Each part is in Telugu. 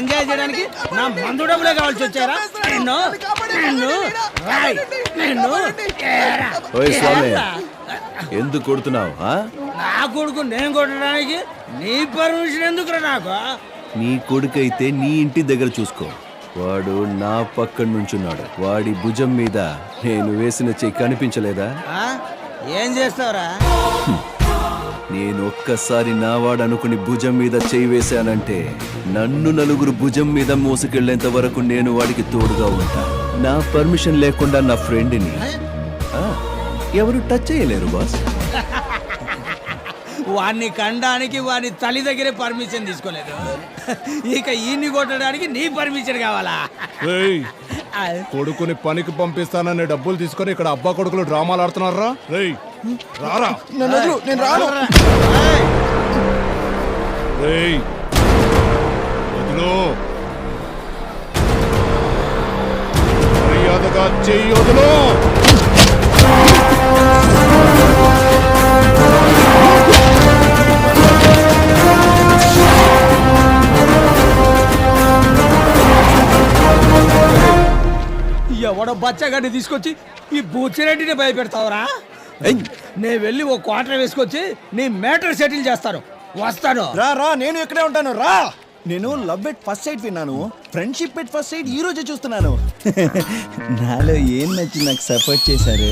ఎంజాయ్ చేయడానికి నా మందు డబ్బులే కావాల్సి వచ్చారా? నిన్ను నిన్ను రాయ్ నిన్ను ఏరా, ఓయ్ స్వామి. ఎందుకు కొడుతున్నావు ఆ? నా కొడుకు నేను కొట్టడానికి నీ పర్మిషన్ ఎందుకురా నాకు? నీ కొడుకైతే నీ ఇంటి దగ్గర చూసుకో. వాడు నా పక్కన నుంచున్నాడు. వాడి భుజం మీద నేను వేసిన చెయ్యి కనిపించలేదా? ఆ? ఏం చేస్తావురా? నేను ఒక్కసారి నా వాడు అనుకుని భుజం మీద చేయి వేశానంటే నన్ను నలుగురు భుజం మీద మోసుకెళ్ళేంత వరకు నేను వాడికి తోడుగా ఉంటా. నా పర్మిషన్ లేకుండా నా ఫ్రెండ్ని. ఎవరు టచ్ చేయలేరు బాస్? వాడిని కండానికి వాడి తల్లి దగ్గరే పర్మిషన్ తీసుకోలేదు. ఇక ఈయన్ని కొట్టడానికి నీ పర్మిషన్ కావాలా? కొడుకుని పనికి పంపిస్తానని డబ్బులు తీసుకొని ఇక్కడ అబ్బా కొడుకులు డ్రామాలు ఆడుతున్నారా? రేయ్ రారా? నేను రాను. ఏయ్, రేయ్ వదులు. మర్యాదగా చెయ్యి వదులు. ఎవడో బచ్చగాడిని తీసుకొచ్చి ఈ బూచిరెడ్డిని భయపెడతావురా? నేను వెళ్ళి ఓ క్వార్టర్ వేసుకొచ్చి నీ మేటర్ సెటిల్ చేస్తాను. వస్తాను. రా రా నేను ఇక్కడే ఉంటాను. రా. నేను లవ్ ఎట్ ఫస్ట్ సైడ్ విన్నాను. ఫ్రెండ్షిప్ ఎట్ ఫస్ట్ సైడ్ ఈ రోజే చూస్తున్నాను. నాలో ఏం నచ్చి నాకు సపోర్ట్ చేశారు?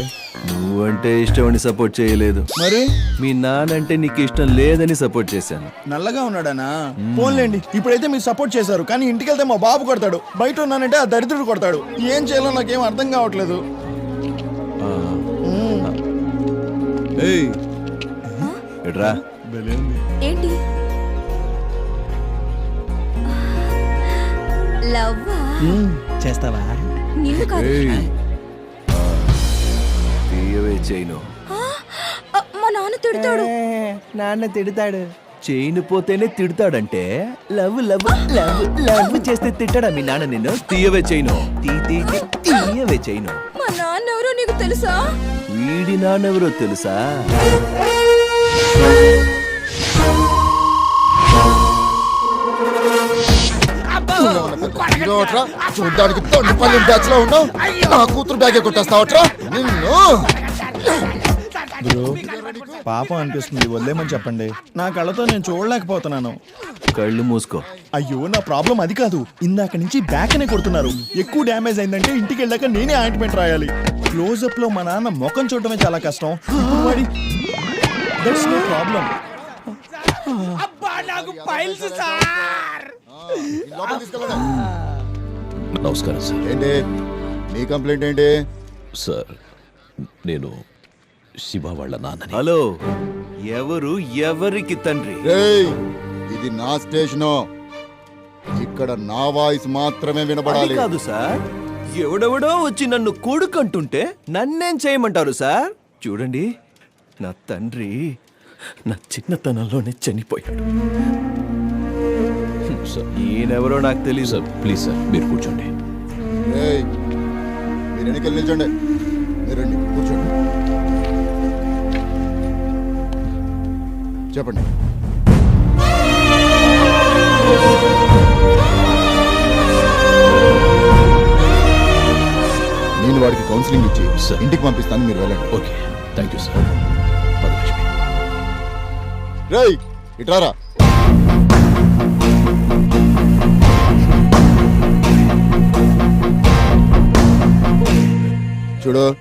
నువ్వంటే ఇష్టమని సపోర్ట్ చేయలేదు. మరి? మీ నానంటే నీకు ఇష్టం లేదని సపోర్ట్ చేశాను. నల్లగా ఉన్నాడానా? పోన్లేండి ఇప్పుడైతే మీరు సపోర్ట్ చేశారు కానీ ఇంటికి వెళ్తే మా బాబు కొడతాడు. బయట ఉన్నానంటే ఆ దరిద్రుడు కొడతాడు. ఏం చేయాలో నాకేం అర్థం కావట్లేదు. ఏయ్. ఎడ్రా ఏంటి? లవ్వా? చేస్తావా? నిన్ను కాదు. ఏయ్. తీయవే చైను. ఆ, ఆ, మా నాన్న తిడతాడు. నాన్న తిడతాడు. చైన్ పోతేనే తిడతాడంటే లవ్ లవ్ లవ్ లవ్ చేస్తే తిట్టాడా మీ నాన్న నిన్ను? తీయవే చైను. తీ తీ తీ, తీయవే చైను. మా నాన్న ఎవరో నీకు తెలుసా? వీడి నాన్నెవరో తెలుసా? ఇదోట్రా, చూడ్డానికి తొండిపల్లి బ్యాచ్లో ఉన్నావు. నా కూతురు బ్యాగే కొట్టేస్తావట్రా? నిన్ను. బ్రో పాపం అనిపిస్తుంది వదిలేమని చెప్పండి. నా కళ్ళతో నేను చూడలేకపోతున్నాను. కళ్ళు మూసుకో. అయ్యో నా ప్రాబ్లం అది కాదు. ఇందాక నుంచి బ్యాక్ అనే కొడుతున్నారు. ఎక్కువ డ్యామేజ్ అయిందంటే ఇంటికి వెళ్ళాక నేనే ఆయింట్మెంట్ రాయాలి. క్లోజప్లో మా నాన్న ముఖం చూడటమే చాలా కష్టం. ప్రాబ్లం అబ్బా నాకు పైల్స్ సార్. లోపలికి తీసుకెళ్ళండి. నమస్కారం సార్. ఏంటి? నీ కంప్లైంట్ ఏంటి? సార్ నేను శివ వాళ్ళ నాన్నని. హలో ఎవరు ఎవరికి తండ్రి? రేయ్ ఇది నా స్టేషను. ఇక్కడ నా వాయిస్ మాత్రమే అది వినబడాలి కాదు సార్. ఎవడెవడో వచ్చి నన్ను కొడుకంటుంటే నన్నేం చేయమంటారు సార్? చూడండి నా తండ్రి నా చిన్నతనంలోనే చనిపోయాడు. సార్. ఈయనెవరో నాకు తెలియదు సార్. ప్లీజ్ సార్ మీరు కూర్చోండి. మీరు ఎన్నికలు నిల్చోండి. మీరు రండి కూర్చోండి. చెప్పండి. నేను వాడికి కౌన్సిలింగ్ ఇచ్చి సార్. ఇంటికి పంపిస్తాను మీరు వెళ్ళండి. Okay. Thank you sir. Padalakshmi రేయ్ చూడు.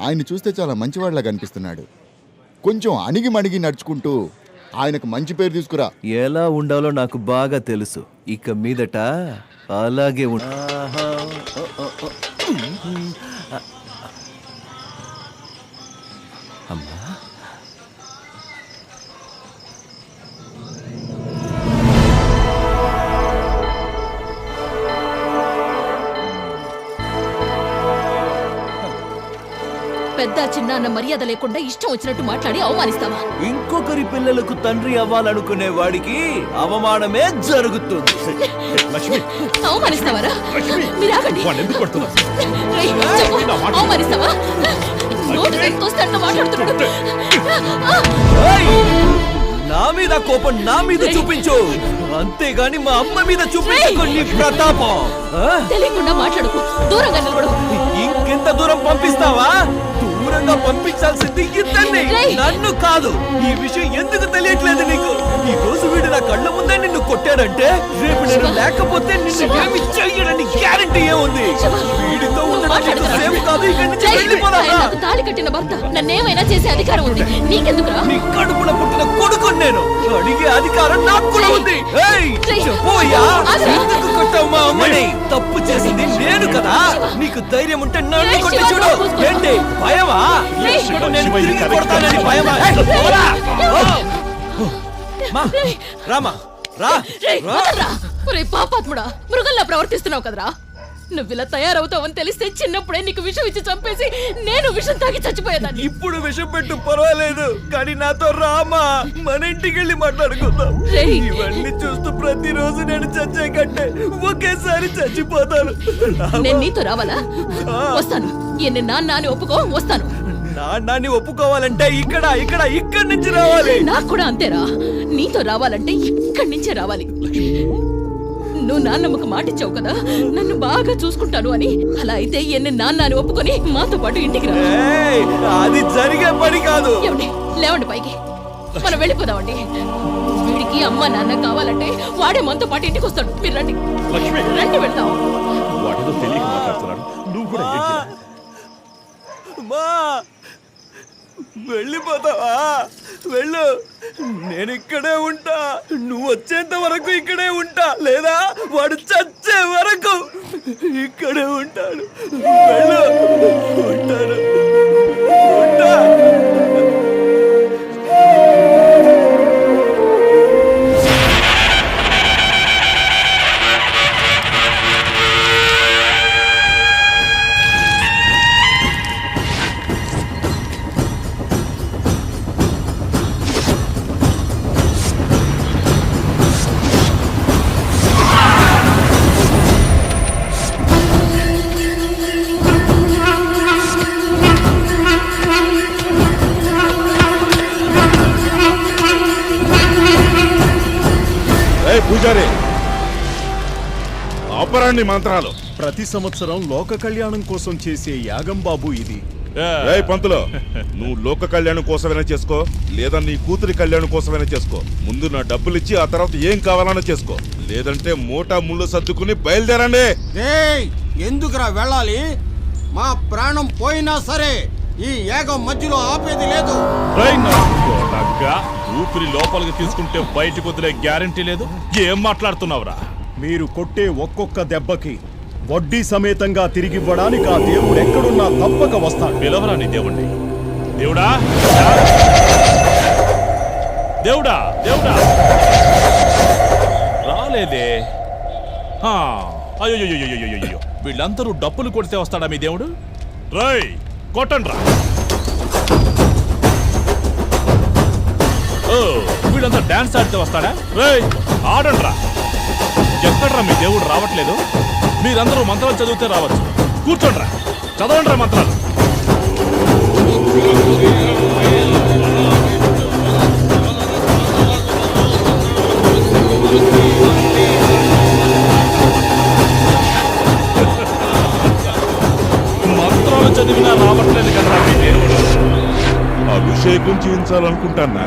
ఆయన్ని చూస్తే చాలా మంచివాడిలా కనిపిస్తున్నాడు. కొంచెం అణిగి మణిగి నడుచుకుంటూ ఆయనకు మంచి పేరు తీసుకురా. ఎలా ఉండాలో నాకు బాగా తెలుసు. ఇక మీదట అలాగే ఉండ. పెద్ద చిన్న అన్న మర్యాద లేకుండా ఇష్టం వచ్చినట్టు మాట్లాడి అవమానిస్తావా? ఇంకొకరి పిల్లలకు తండ్రి అవ్వాలనుకునే వాడికి అవమానమే జరుగుతుంది. లక్ష్మి. అవమానిస్తావారా? మీరు ఆగండి. వాళ్ళు ఎందుకు కొడుతున్నారు రేయ్, చెప్పు, అవమానిస్తావా? నోటు తెగి తోస్తే అట్లా మాట్లాడుతున్నాడు! నా మీద కోపం నా మీద చూపించు. అంతేగాని మా అమ్మ మీద చూపించుకో నీ ప్రతాపం. ఆ? తెలియకుండా మాట్లాడుకు. దూరంగా నిలబడు. ఇంకెంత దూరం పంపిస్తావా? దూరంగా పంపించాల్సింది ఇద్దరిని! నన్ను కాదు. ఈ విషయం ఎందుకు తెలియట్లేదు నీకు? ఈ రోజు వీడు నా కళ్ళ కొట్టాడంటే రేపు నేను లేకపోతే నిన్ను ఏమి చెయ్యడని గ్యారంటీ ఏముంది వీడితో కాదు ఇక్కడి నుంచి వెళ్ళిపోరా! తాళి కట్టిన భర్త. నన్నేమైనా చేసే అధికారం ఉంది. నీకెందుకురా? నీ కడుపున పుట్టిన కొడుకు నేను అడిగే అధికారం నాకు కూడా ఉంది. ఎందుకు కొట్టావు మా అమ్మని? తప్పు చేసింది నేను కదా! నీకు ధైర్యం ఉంటే నన్ను కొట్టి చూడు. ఏంటి? భయమా? నేను తిరిగి కొడతానని భయమా? రామా! రా. రేయ్, రా. వదలరా. ఒరేయ్ పాపాత్ముడా మృగంలా ప్రవర్తిస్తున్నావు కదరా. నువ్వు ఇలా తయారవుతావని తెలిస్తే చిన్నప్పుడే నీకు విషం ఇచ్చి చంపేసి నేను విషం తాగి చచ్చిపోయేదాన్ని. ఇప్పుడు విషయం పెట్టు పర్వాలేదు. కానీ నాతో రామా మన ఇంటికి వెళ్ళి మాట్లాడుకుందాం. రేయ్. ఇవన్నీ చూస్తూ ప్రతిరోజు నేను చచ్చే కంటే ఒకేసారి చచ్చిపోతాను. నేను నీతో రావాలా? వస్తాను. ఎన్ని నాన్న అని ఒప్పుకో వస్తాను. నాన్నని ఒప్పుకోవాలంటే ఇక్కడ ఇక్కడ ఇక్కడి నుంచి రావాలి. నాకు కూడా అంతేరా. నీతో రావాలంటే ఇక్కడి నుంచే రావాలి. నువ్వు నాన్నమ్మకు మాటిచ్చావు కదా? నన్ను బాగా చూసుకుంటాను అని. అలా అయితే ఎన్ని నాన్న అని ఒప్పుకొని మాతో పాటు ఇంటికి రా. ఏయ్, అది జరిగే పని కాదు. ఏమండి లేవండి పైకి. మనం వెళ్ళిపోదామండి. వీడికి అమ్మ నాన్న కావాలంటే వాడే మనతో పాటు ఇంటికి వస్తాడు. మీరు రండి. రండి వెళ్దాం. వాడితో తెలియక మాట్లాడుతున్నాడు. నువ్వు కూడా? మా వెళ్ళిపోతావా? వెళ్ళు. నేను ఇక్కడే ఉంటా. నువ్వు వచ్చేంత వరకు ఇక్కడే ఉంటా. లేదా వాడు చచ్చే వరకు ఇక్కడే ఉంటాడు. వెళ్ళు. ఉంటాను. ఉంటా. పూజారి. ఆపరాండి మంత్రాలు. ప్రతి సంవత్సరం లోక కళ్యాణం కోసం చేసే యాగం బాబు ఇది. ఏయ్ పంతులు నువ్వు లోక కళ్యాణం కోసమైనా చేసుకో లేదా నీ కూతురి కళ్యాణం కోసమైనా చేసుకో. ముందు నా డబ్బులు ఇచ్చి ఆ తర్వాత ఏం కావాలన్నా చేసుకో. లేదంటే మూటా ముళ్ళు సర్దుకుని బయలుదేరండి. ఏయ్ ఎందుకురా వెళ్ళాలి? మా ప్రాణం పోయినా సరే ఈ యాగం మధ్యలో ఆపేది లేదు. ఊపిరి లోపలికి తీసుకుంటే బయటకు వదిలే గ్యారంటీ లేదు. ఏం మాట్లాడుతున్నావురా? మీరు కొట్టే ఒక్కొక్క దెబ్బకి వడ్డీ సమేతంగా తిరిగివ్వడానికి ఆ దేవుడు ఎక్కడున్నా తప్పక వస్తాడు. పిలవరా నీ దేవుణ్ణి. దేవుడా? దేవుడా? దేవుడా? రాలేదే. అయ్యయ్యయ్యయ్యయ్యయ్యో. వీళ్ళందరూ డప్పులు కొడితే వస్తాడా మీ దేవుడు? రై కొట్టండ్రా. వీళ్ళంతా డాన్స్ ఆడితే వస్తాడా? రేయ్ ఆడండ్రా. ఎక్కడ్రా మీ దేవుడు రావట్లేదు? మీరందరూ మంత్రాలు చదివితే రావచ్చు. కూర్చోండ్రా. చదవండ్రా మంత్రాలు. మంత్రాలు చదివినా రావట్లేదు కదా మీ దేవుడు. అభిషేకం చేయించాలనుకుంటానా?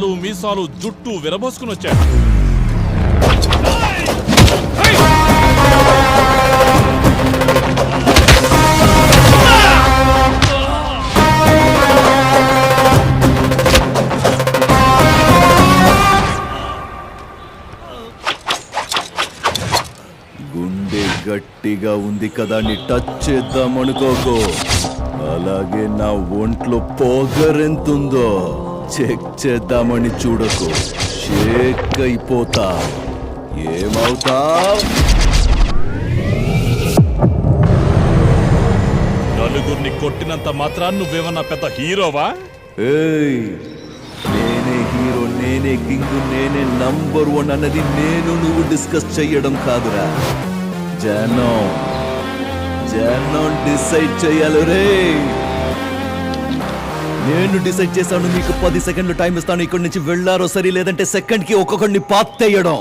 గడ్డాలు మీసాలు జుట్టు విరబోసుకుని వచ్చాడు. గుండె గట్టిగా ఉంది కదా అని టచ్ చేద్దామనుకోకో. అలాగే నా ఒంట్లో పొగరెంతుందో. చెక్ చేద్దామని చూడకు. షేక్ అయిపోతా. ఏమవుతా నలుగురిని కొట్టినంత మాత్రాన్ని నువ్వేమన్నా పెద్ద హీరోవా? ఏయ్ నేనే హీరో నేనే కింగ్ నేనే నంబర్ వన్ అన్నది నేను నువ్వు డిస్కస్ చెయ్యడం కాదురా. జనం జనం డిసైడ్ చెయ్యాలి రే. నేను డిసైడ్ చేశాను మీకు పది సెకండ్లు టైం ఇస్తాను. ఇక్కడి నుంచి వెళ్ళారో సరే లేదంటే సెకండ్కి ఒక్కొక్కడిని పాత్తేయడం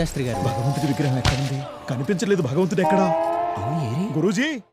శాస్త్రి గారు. భగవంతుడి విగ్రహం ఎక్కడుంది? కనిపించలేదు భగవంతుడు ఎక్కడా? గురూజీ!